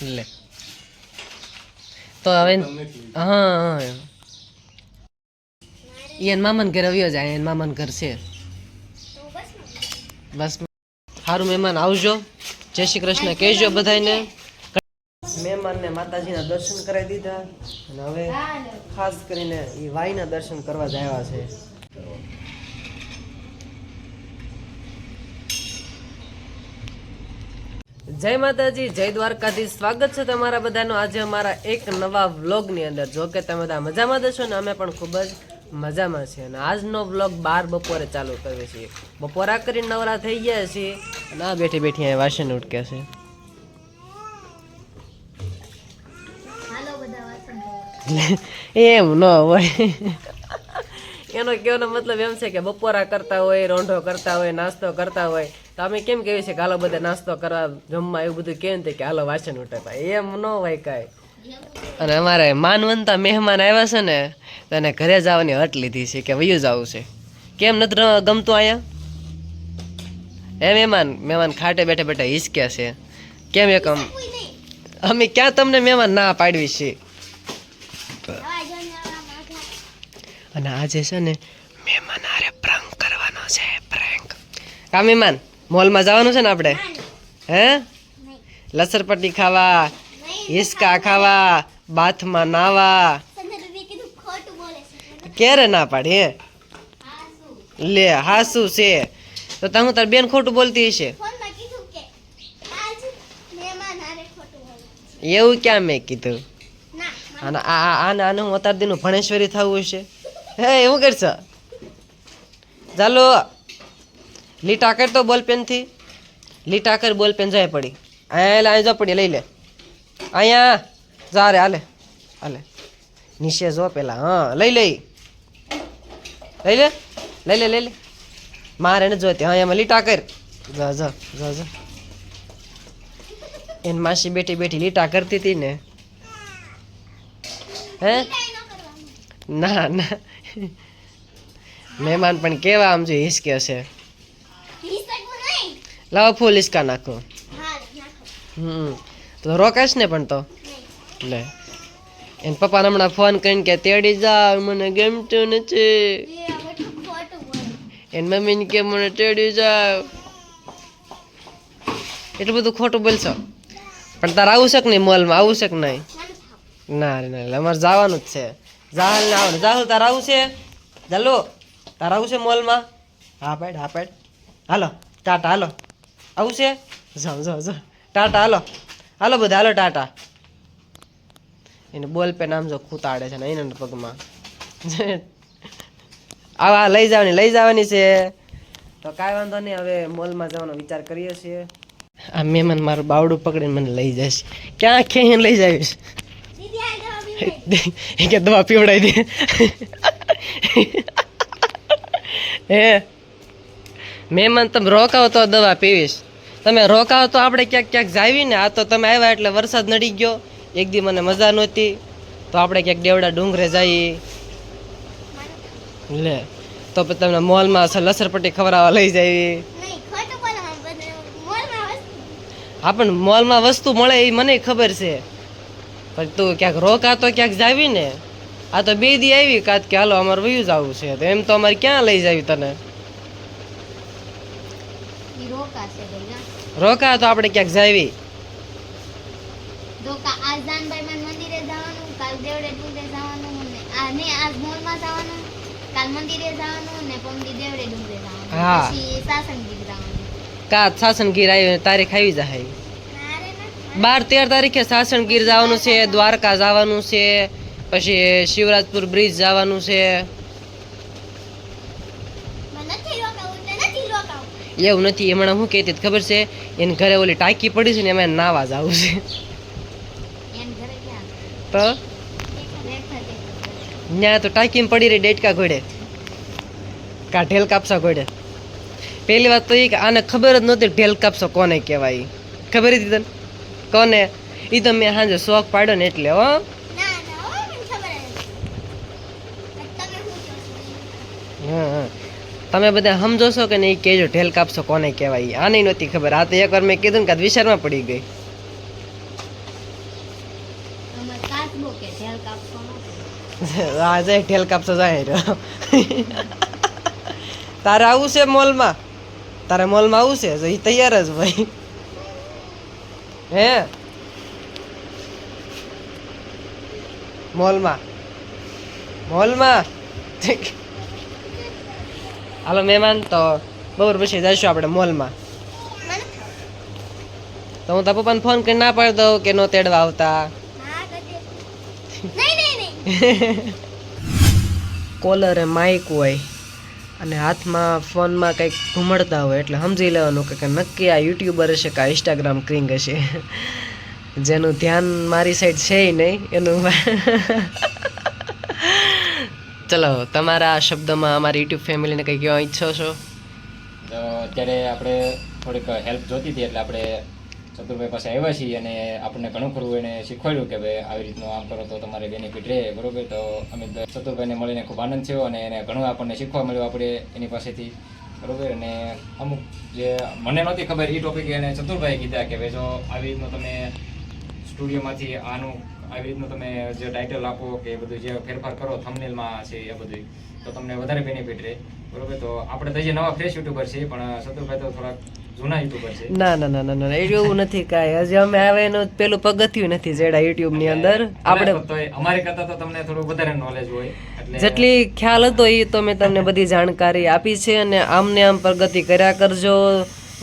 લે. તો હવે હા હા. એને મામાન ઘરે આવ્યો જાય એન મામાન ઘર છે. બસ સારું મહેમાન આવજો. જય શ્રી કૃષ્ણ કહેજો બધાને મહેમાનને માતાજીના દર્શન કરાવી દીધા. અને હવે ખાસ કરીને એ વાઈના દર્શન કરવા જ આવ્યા છે. જય માતાજી જય દ્વારકાથી સ્વાગત છે તમારા બધાનું. આજે અમારા એક નવા વ્લોગની અંદર. જો કે તમે બધા મજામાં જશો ને અમે પણ ખૂબ જ મજામાં છીએ. અને આજનો વ્લોગ બાર બપોરે ચાલુ કરીએ છીએ. બપોરા કરીને નવરા થઈ ગયા છીએ. અને આ બેઠી બેઠી અહીં વાસણ ઉટક્યા છે. એમ ન હોય. એનો કહેવાનો મતલબ એમ છે કે બપોરા કરતા હોય રોંઢો કરતા હોય નાસ્તો કરતા હોય તો અમે કેમ કેવી છે કે હાલો બધા નાસ્તો કરવા, જમવા એવું બધું કેમ કે હાલો વાસણ ઉઠાતા એમ ન હોય કાંઈ. અને અમારે માનવંતા મહેમાન આવ્યા છે ને, તો ઘરે જવાની હટ લીધી છે કે વયું જવું છે. કેમ નથી ગમતું અહીંયા? એ મહેમાન મહેમાન ખાટે બેઠે બેઠે હિસક્યા છે. કેમ એક અમે ક્યાં તમને મહેમાન ના પાડવી છે. અને આજે છે ને, મહેમાન હારે પ્રાંક કરવાનો છે પ્રેંક કા મહેમાન? મોલમાં જવાનું છે ને આપણે. હે. લસરપટ્ટી ખાવા. હિસકા ખાવા, બાથમાં નાવા. ક્યારે ના પાડી, હે? લે, હાસુ છે તો તમે તાર બેન ખોટું બોલતી હશે. એવું ક્યાં મેં કીધું અને આ- આને આને હું અત્યાર દીનું ભણેશ્વરી થવું છે હે, એવું કરશો ચાલો લીટા કર તો બોલ પેનથી. લીટા કર બોલ જાય પડી. અહીંયા અહીં જો પડી, લઈ લે. અહીંયા. જા રે, હાલે. હાલે. નીચે જો પેલા, હા, લઈ લઈ. લઈ લે. લઈ લે લઈ લે. મારે ને જોતી હા, એમાં લીટા કર જા જા જા જા. એન માસી બેઠી બેઠી લીટા કરતી હતી ને. હે? ન. ના. મહેમાન પણ કેવા આમ જો હિસકે છે. લાવો ફૂલ ઇસકા નાખો. હમ. તો રોકાશ ને પણ તો. લે. એને પપ્પાને હમણાં ફોન કરીને કે, તેડી જા, મને ગમતું નથી. એની મમ્મીને કે, મને તેડી જા. એટલું બધું ખોટું બોલશો? પણ તારે આવું શક નહીં મોલમાં, આવું શક નહીં. ના રે, ના અમારે જવાનું જ છે. જાહલ ને આવડે જાહલ, તારે આવું છે? ચાલો તારે આવું છે મોલમાં? હા પાડ હા પાડ હાલો, ટાટા, હાલો. આવું છે? જાઓ જાઓ જાઓ. ટાટા હાલો. હાલો બધા હાલો ટાટા. એને બોલ પેન આમ જો ખૂતાડે છે ને એના પગમાં. આવા લઈ જવાની લઈ જવાની છે. તો કાંઈ વાંધો નહીં હવે મોલમાં જવાનો વિચાર કરીએ છીએ. આ મહેમાન મારું બાવડું પકડીને મને લઈ જશે ક્યાં ખેઈને લઈ જાવીશ કે દવા પીવડાવી દે. હે? મહેમાન તમે રોકાવો તો દવા પીવીશ. તમે રોકાવો તો આપણે ક્યાંક ક્યાંક જાવી ને આ તો તમે આવ્યા એટલે વરસાદ નડી ગયો. એક દી મને મજા નહોતી. તો આપણે ક્યાંક દેવડા ડુંગરે જઈએ. લે તો પછી તમને મોલમાં લસરપટ્ટી ખવડાવવા લઈ જઈએ. હા પણ મોલમાં વસ્તુ મળે એ મને ખબર છે. પણ તું ક્યાંક રોકાતો ક્યાંક જાવી ને આ તો બે દી આવી કાત કે હાલો અમારે વયું જવું છે. તો એમ તો અમારે ક્યાં લઈ જાવી તને. રોકા તો આપણે ક્યાંક જાવી. જો કા આજ મંદિરે જવાનું કાલ દેવડે ડુંગરે જવાનું ને આ ને આજ મોલમાં જવાનું કાલ મંદિરે જવાનું ને પમદી દેવડે ડુંગરે જવાનું. હા. પછી સાસણગીર જવાનું. કાત સાસણગીર આવી તારીખ આવી જાય. બાર તેર તારીખે સાસણગીર જવાનું છે દ્વારકા જવાનું છે પછી શિવરાજપુર બ્રિજ જવાનું છે. એવું નથી એમણે હું કહેતી ખબર છે? એને ઘરે ઓલી ટાંકી પડી છે ને એમાં નાવા છે. એન ઘરે ક્યાં? તો? ત્યાં તો ટાંકીમાં પડી રહી ડેટકા ઘોડે. કા ઢેલ કાપસા ઘોડે. પહેલી વાત તો એ કે આને ખબર જ નહોતી ઢેલ કાપસો કોને કહેવાય. ખબર હતી તને? કોને? એ તો મેં સાંજે શોખ પાડ્યો ને એટલે હો. જ શું છો? હા હા. તમે બધા સમજો છો કે નહીં કહેજો ઢેલ કાપસો કોને કહેવાય? આને નહોતી ખબર. આ તો એકવાર મેં કીધું ને કે આ વિચારમાં પડી ગઈ. કાચબો કે ઢેલ કાપતો નથી આ જાય ઠેલ કાપતો જાય. રહ્યો તારે આવું છે મોલમાં? તારે મોલમાં આવું છે? તો એ તૈયાર જ ભાઈ હે? મોલમાં? મોલમાં? હાલો મહેમાન તો બપોર પછી જઈશું આપણે મોલમાં. તો હું તારા પપ્પાને ફોન કરી ના પાડી દઉં કે નો તેડવા આવતા. કોલર એ માઇક હોય અને હાથમાં ફોનમાં કંઈક ઘુમડતા હોય એટલે સમજી લેવાનું કે નક્કી આ યુટ્યુબર હશે કે આ ઇન્સ્ટાગ્રામ ક્રિંગ હશે. જેનું ધ્યાન મારી સાઈડ છે નહીં એનું ચલો, તમારા શબ્દમાં અમારી યુટ્યુબ ફેમિલીને કંઈ કહેવા ઈચ્છો છો? તો અત્યારે આપણે થોડીક હેલ્પ જોતી હતી, એટલે આપણે ચતુરભાઈ પાસે આવ્યા છીએ અને આપણને ઘણું ખરું એને શીખવાડ્યું કે ભાઈ આવી રીતનું આમ કરો તો તમારે બેનિફિટ રહે, બરોબર? તો અમે ચતુરભાઈને મળીને ખૂબ આનંદ થયો અને એને ઘણું આપણને શીખવા મળ્યું આપણે એની પાસેથી, બરોબર? અને અમુક જે મને નહોતી ખબર એ ટોપિક એને ચતુરભાઈ કીધા કે ભાઈ જો આવી રીતનું તમે સ્ટુડિયોમાંથી આનું આવી રીતનું તમે જે ટાઇટલ આપો કે બધું જે ફેરફાર કરો થંબનેલમાં છે એ બધું તો તમને વધારે બેનિફિટ રહે. બરોબર? તો આપણે તો જે નવા ફ્રેશ યુટ્યુબર છે પણ શત્રુભાઈ તો થોડાક જૂના યુટ્યુબર છે. ના ના ના ના ના એવું નથી કાંઈ. હજી અમે આવે એનું પેલું પગથિયું નથી જેડા યુટ્યુબની અંદર. આપણે અમારી કરતા તો તમને થોડું વધારે નોલેજ હોય જેટલી ખ્યાલ હતો એ તો મેં તમને બધી જાણકારી આપી છે અને આમને આમ પ્રગતિ કર્યા કરજો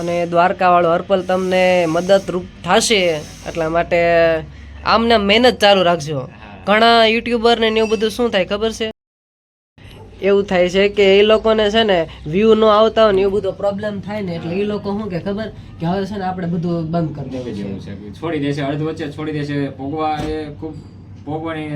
અને દ્વારકાવાળો હર્પલ તમને મદદરૂપ થશે એટલા માટે આમને આમ મહેનત ચાલુ રાખજો. ઘણા યુટ્યુબર ને એવું બધું શું થાય ખબર છે? એવું થાય છે કે એ લોકોને છે ને વ્યૂ ન આવતા હોય ને એવું બધો પ્રોબ્લેમ થાય ને એટલે એ લોકો શું કે ખબર? કે હવે છે ને આપણે બધું બંધ કરી દેવું છે જેવું છે. છોડી દેશે અડધ વચ્ચે છોડી દેશે. ભોગવા એ ખૂબ ભોગવાની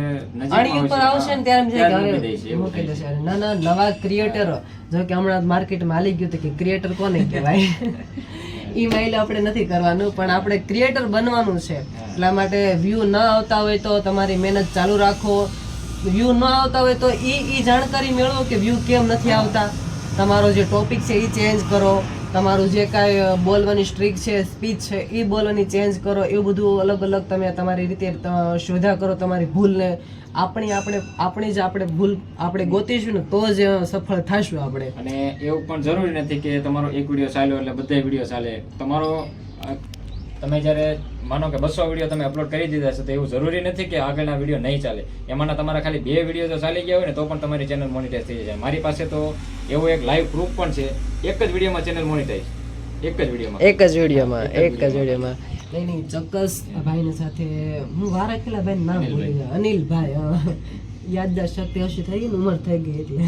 આની ઉપર આવશે ને ત્યારે એમ થાય કે મૂકી દે છે હવે એવું મૂકી થાય દેશે. અને ના ના નવા ક્રિએટરો જો કે હમણાં માર્કેટમાં હાલી ગયું હતું કે ક્રિએટર કોને કહેવાય? ઈ માઇલ આપણે નથી કરવાનું, પણ આપણે ક્રિએટર બનવાનું છે. એટલા માટે વ્યૂ ન આવતા હોય તો તમારી મહેનત ચાલુ રાખો. વ્યૂ ન આવતા હોય તો એ ઈ જાણકારી મેળવો કે વ્યૂ કેમ નથી આવતા. તમારો જે ટોપિક છે એ ચેન્જ કરો. તમારું જે કાંઈ બોલવાની સ્ટ્રીક છે સ્પીચ છે એ બોલવાની ચેન્જ કરો, એવું બધું અલગ અલગ તમે તમારી રીતે શોધા કરો તમારી ભૂલને. આપણી, આપણે, આપણી જ આપણે ભૂલ આપણે ગોતીશું ને, તો જ સફળ થશું આપણે. અને એવું પણ જરૂરી નથી કે તમારો એક વીડિયો ચાલ્યો એટલે બધા વીડિયો ચાલે. તમારો તમે જ્યારે માનો કે બસો વીડિયો તમે અપલોડ કરી દીધા છે તો એવું જરૂરી નથી કે આગળના વીડિયો નહીં ચાલે. એમાંના તમારા ખાલી બે વીડિયો જો ચાલી ગયા હોય ને તો પણ તમારી ચેનલ મોનિટાઈઝ થઈ જાય. મારી પાસે તો એવો એક લાઈવ પ્રૂફ પણ છે. એક જ વિડીયોમાં ચેનલ મોનિટાઈઝ એક જ વિડીયોમાં એક જ વિડીયોમાં એક જ વિડીયોમાં નહીં નહીં ચોક્કસ ભાઈની સાથે હું વારા કેટલા ભાઈ નામ ભૂલી ગયા. અનિલભાઈ. યાદદાસ્ત શક્તિ ઓછી થઈ ગઈ ઉંમર થઈ ગઈ એટલે.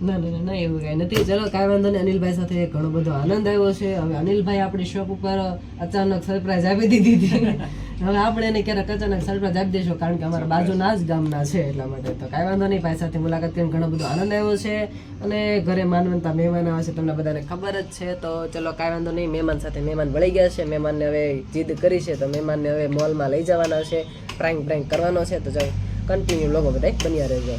ના ના ના એવું કઈ નથી. ચલો કાંઈ વાંધો નહીં. અનિલભાઈ સાથે ઘણો બધો આનંદ આવ્યો છે. હવે અનિલભાઈ આપણી શોપ ઉપર અચાનક સરપ્રાઈઝ આપી દીધી હતી. હવે આપણે એને ક્યારેક અચાનક સરપ્રાઈઝ આપી દઈશું કારણ કે અમારા બાજુના જ ગામના છે એટલા માટે. તો કાંઈ વાંધો નહીં ભાઈ સાથે મુલાકાત કરીને ઘણો બધો આનંદ આવ્યો છે. અને ઘરે માનવંતા મહેમાન આવે છે તમને બધાને ખબર જ છે. તો ચલો કાંઈ વાંધો નહીં મહેમાન સાથે મહેમાન વળી ગયા છે. મહેમાનને હવે જીદ કરી છે તો મહેમાનને હવે મોલમાં લઈ જવાના છે. પ્રાંક પ્રાંક કરવાનો છે. તો ચાલો કન્ટિન્યુ લોકો બધા બન્યા રહેજો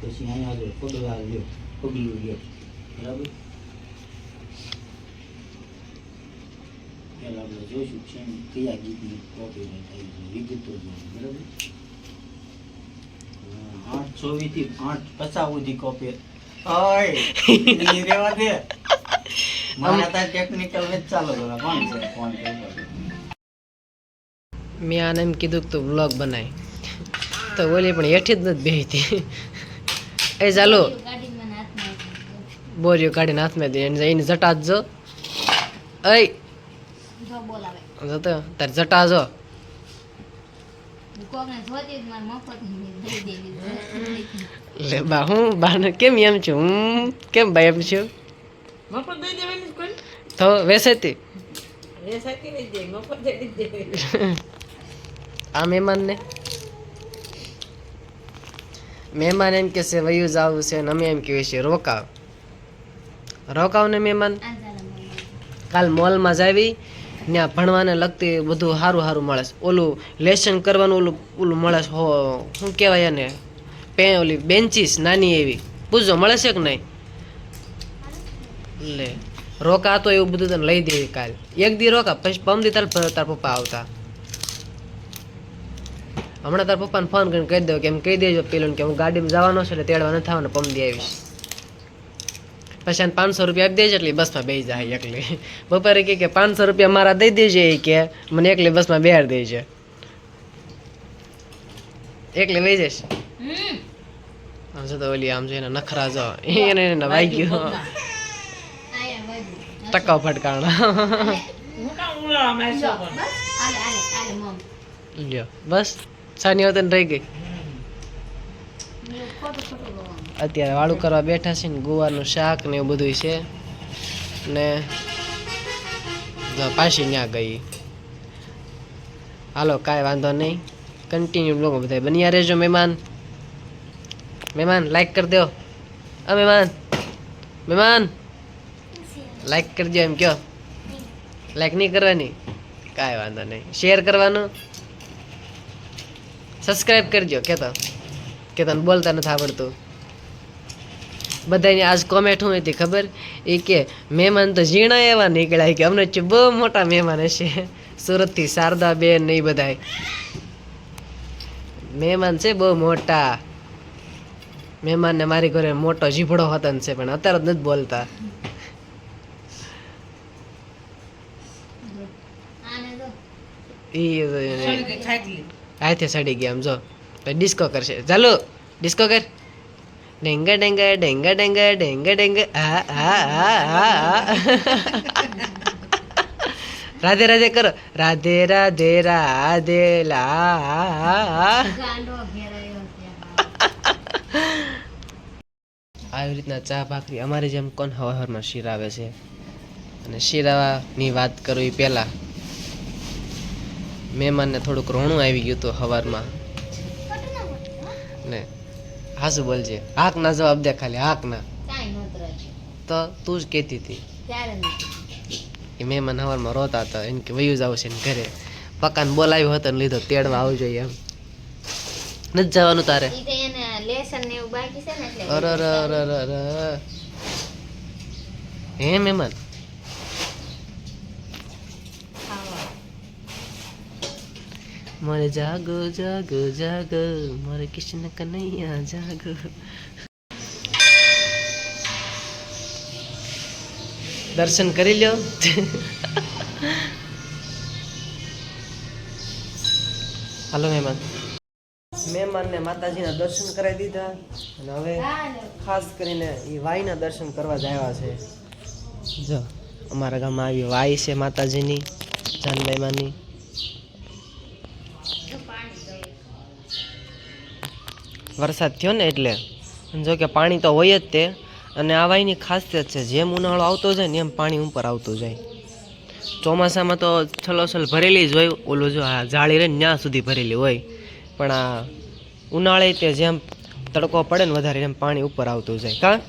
પછી અહીંયા લ્યો પગલા લ્યો પગલું લે બરાબર? પહેલાં આપણે જોઈશું છે કયા ગીતની કોપી થઈ છે. વિગતો જોઈએ બરાબર? આઠ ચોવીસથી આઠ પચાસ સુધી કોપી મેં આને એમ કીધું તું વ્લોગ બનાય. તો બોલી પણ હેઠી જ નથી બેહતી એ ચાલો ગાડી મને હાથમાં આપી બોરીઓ કાઢીને હાથમાં દે એને જઈને જટા જ જો અય દીધો. જો બોલાવે જતો તારે જટા જો કોકને જોતી જ મારે મફત દઈ દેવી લે બા હું બાને કેમ એમ છું હું કેમ ભાઈ એમ છું તો વેસેતી આ મહેમાનને મહેમાન એમ કે છે વયું જવું છે ને અમે એમ કહીએ છીએ રોકાવ રોકાવ ને મહેમાન. કાલ મોલમાં જાવી ત્યાં ભણવાને લગતી બધું સારું સારું મળે છે. ઓલું લેસન કરવાનું ઓલું ઓલું મળે છે. શું કહેવાય એને? પે ઓલી બેન્ચીસ નાની એવી. પૂછજો મળે છે કે નહીં? લે રોકા તો એવું બધું તને લઈ દેવી કાલ. એક દી રોકા, પછી પમદી તાર તાર પપ્પા આવતા. હમણાં તાર પપ્પાને ફોન કરીને કહી દઉં કે એમ કહી દેજો પેલું કે હું ગાડીમાં જવાનો છે એટલે તેડવા નથી આવવાનો પમદી આવીશ. પછી એને પાંચસો રૂપિયા આપી દેજે એટલે બસમાં બેસી જાય એકલી. બપોરે કહે કે પાંચસો રૂપિયા મારા દઈ દેજે એ કે મને એકલી બસમાં બેહાડ દેજે. એકલી વહી જઈશ? આમ જો તો ઓલી આમ જો એના નખરા જો એને એને વાગ્યું. ગયો ટકા ફટકાણા બસ. સાની વતન રહી ગઈ. અત્યારે વાળું કરવા બેઠા છે ને ગુવારનું શાક ને એવું બધું છે. ને પાછી ત્યાં ગઈ. હાલો, કાંઈ વાંધો નહીં. કન્ટિન્યુ લોકો બધા બન્યા રહેજો મહેમાન. મહેમાન લાઈક કરી દો. અ મહેમાન. મહેમાન લાઈક કરી દો એમ કયો. લાઈક નહીં કરવાની? કાંઈ વાંધો નહીં. શેર કરવાનું. સબસ્ક્રાઈબ કરજો, કેતો. કે તને બોલતા નથી આવડતું. બધાની આજ કોમેન્ટ હું હતી ખબર? એ કે મહેમાન તો ઝીણા એવા નીકળ્યા કે અમને બહુ મોટા મહેમાન હશે. સુરતથી શારદા બેન ને એ બધાય. મહેમાન છે બહુ મોટા. મહેમાનને મારી ઘરે મોટો જીભડો હતો છે પણ અત્યારે જ નથી બોલતા. હાથે સડી ગયા આમ જો. ડિસ્કો કરશે. ચાલો ડિસ્કો કર. ડેંગા ડેંગ ડેંગ ડેંગ ડેંગ ડેંગ આ આ આ રાધે રાધે કરો. રાધે રાધે રાધે લા આવી રીતના ચા ભાખરી અમારી જેમ કોણ હવાહરમાં શિરાવે છે? અને શિરાવાની વાત કરું એ પહેલાં મહેમાનને થોડુંક રોણું આવી ગયું હતું સવારમાં ખોટું ના બોલતો, હો. ને હાસુ બોલજે. હાક ના જવાબ દે ખાલી હાક ના. તો તું જ કહેતી હતી. એ મહેમાન સવારમાં રોતા હતા એમ કે વયું જાવ છે ને ઘરે. પકાને બોલાવ્યો હતો ને લીધો તેડવા જોઈએ એમ. નથી જવાનું તારે? અરે હે મહેમાન ખાવા. મારે જાગો જાગો જાગો મારે કૃષ્ણ કનૈયા જાગો દર્શન કરી લ્યો હાલો મહેમાન મહેમાનને માતાજીના દર્શન કરાવી દીધા અને હવે ખાસ કરીને એ વાઈના દર્શન કરવા જ આવ્યા છે જો અમારા ગામમાં આવી વાઈ છે માતાજીની જાનબાઈમાની જો પાણી જોઈએ. વરસાદ થયો ને એટલે. જો કે પાણી તો હોય જ તે. અને આ વાયની ખાસિયત છે, જેમ ઉનાળો આવતો જાય ને એમ પાણી ઉપર આવતું જાય. ચોમાસામાં તો છલોછલ ભરેલી જ હોય, ઓલું જો આ જાળી રહે ત્યાં સુધી ભરેલી હોય. પણ આ ઉનાળે તે જેમ તડકો પડે ને વધારે એમ પાણી ઉપર આવતું જાય. કાં?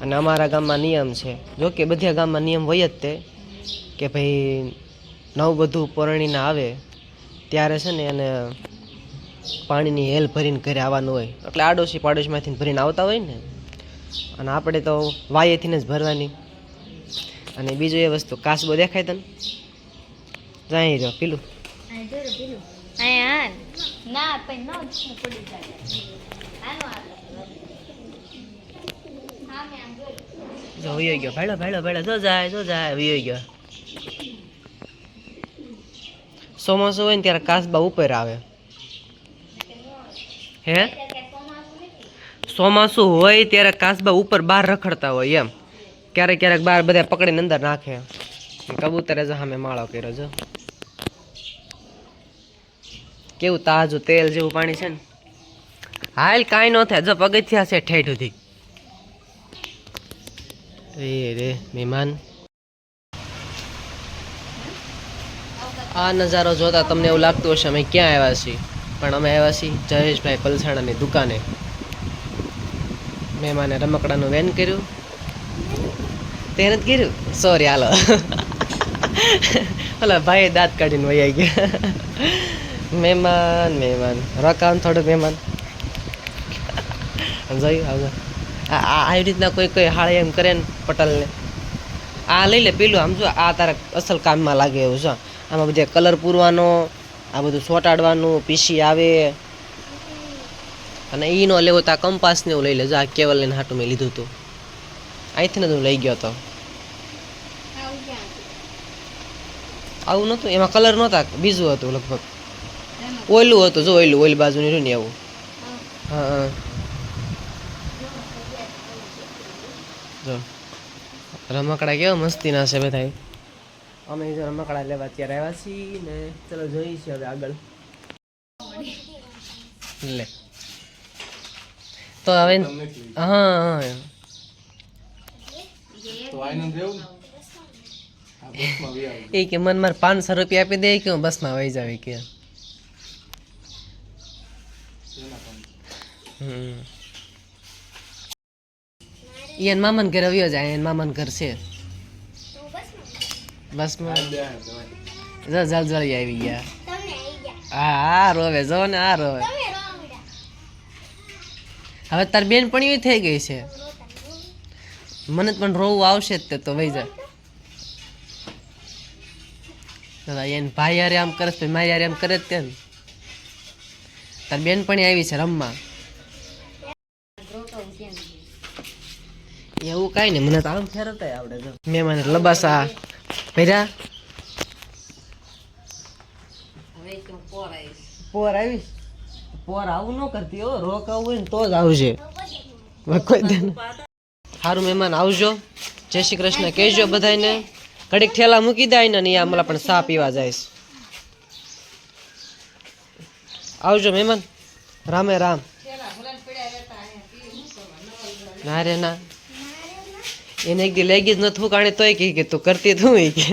અને અમારા ગામમાં નિયમ છે. જો કે બધા ગામમાં નિયમ હોય જ તે કે ભાઈ નવ બધું પરણીને આવે, ત્યારે છે ને એને પાણીની હેલ ભરીને ઘરે આવવાનું હોય. એટલે આડોશી પાડોશીમાંથી ભરીને આવતા હોય ને. અને આપણે તો વાયેથી જ ભરવાની. અને બીજું એ વસ્તુ કાસબો દેખાય તને? જાય. જો. પેલું જ વયો ગયો. ભાડો ભાડો ભાડો. જો જાય જો જાય વયો ગયો. ચોમાસું હોય ને ત્યારે કાસબા ઉપર આવે. હે? ચોમાસું હોય ત્યારે કાસબા ઉપર બહાર રખડતા હોય એમ. ક્યારેક ક્યારેક બહાર બધા પકડીને અંદર નાખે. કબૂતરે જ સામે માળો કર્યો જો. કેવું તાજું તેલ જેવું પાણી છે ને. હાલ કાંઈ ન થાય. જો પગથિયા છે ઠેઠ સુધી. એ રે મહેમાન. આ નજારો જોતા તમને એવું લાગતું હશે અમે ક્યાં આવ્યા છીએ? પણ અમે આવ્યા છીએ જયેશભાઈ પલસાણાની દુકાને. મહેમાને રમકડાનું વેન કર્યું. તેને જ કર્યું? સોરી હાલો. ઓલા ભાઈ દાંત કાઢીને વહી ગયા. મહેમાન મહેમાન. રકામ થોડું મહેમાન. જોયું આવજો આ- આવી રીતના કોઈ કોઈ હાળે એમ કરે ને પટલને. આ લઈ લે, પેલું આમ જો, આ તારા અસલ કામમાં લાગે એવું છે. આમાં બધે કલર પૂરવાનો આ બધું સોટાડવાનું, પીસી આવે. અને એ ન લેવો તો આ કંપાસ ને એવું લઈ લેજો, આ કેવલ લઈને હાટું મેં લીધું હતું અહીંથી ને હું લઈ ગયો હતો આવું નહોતું એમાં કલર નહોતા, બીજું હતું લગભગ. ઓયલું હતું, જો ઓયલું, ઓયલ બાજુની રહ્યું ને આવું. હા. જો. રમકડા કેવા મસ્તીના છે બધા અમે જો રમકડા લેવા અત્યારે આવ્યા છીએ ને ચલો જોઈએ છીએ હવે આગળ. લે. તો હવે હા હા એ કે મન મારે પાંચસો રૂપિયા આપી દે કે હું બસમાં વહી જાવી કે. હમ. ઈ એન મામન ઘરે આવ્યો જાય એન મામન ઘર છે. બસમાં. જો જલ જલ્દી આવી ગયા. તમે આવી ગયા. હા હા રોવે જો ને આ રોવે. હવે તાર બેન પણ થઈ ગઈ છે. મને પણ રોવું આવશે જ તે તો વહી જાય દાદા એને ભાઈ યારે આમ કરે પછી મારી યારે આમ કરે જ તે ને. તાર બેન પણ આવી છે રમવા. એવું કાંઈ નહીં મને તો આમ ફેરવતા આવડે મેં મને લબાસા. ભર્યા પોર આવીશ પોર આવું ન કરતી હો રોક આવું હોય ને તો જ આવશે કોઈ દે સારું મહેમાન આવજો જય શ્રી કૃષ્ણ કહેજો બધાને ઘડીક ઠેલા મૂકી દે ને અહીંયા પણ સા પીવા જઈશ આવજો મહેમાન રામે રામ ના રે ના એને એક દી લેગી જ નથી કાણે તોય કે તું કરતી તું કે.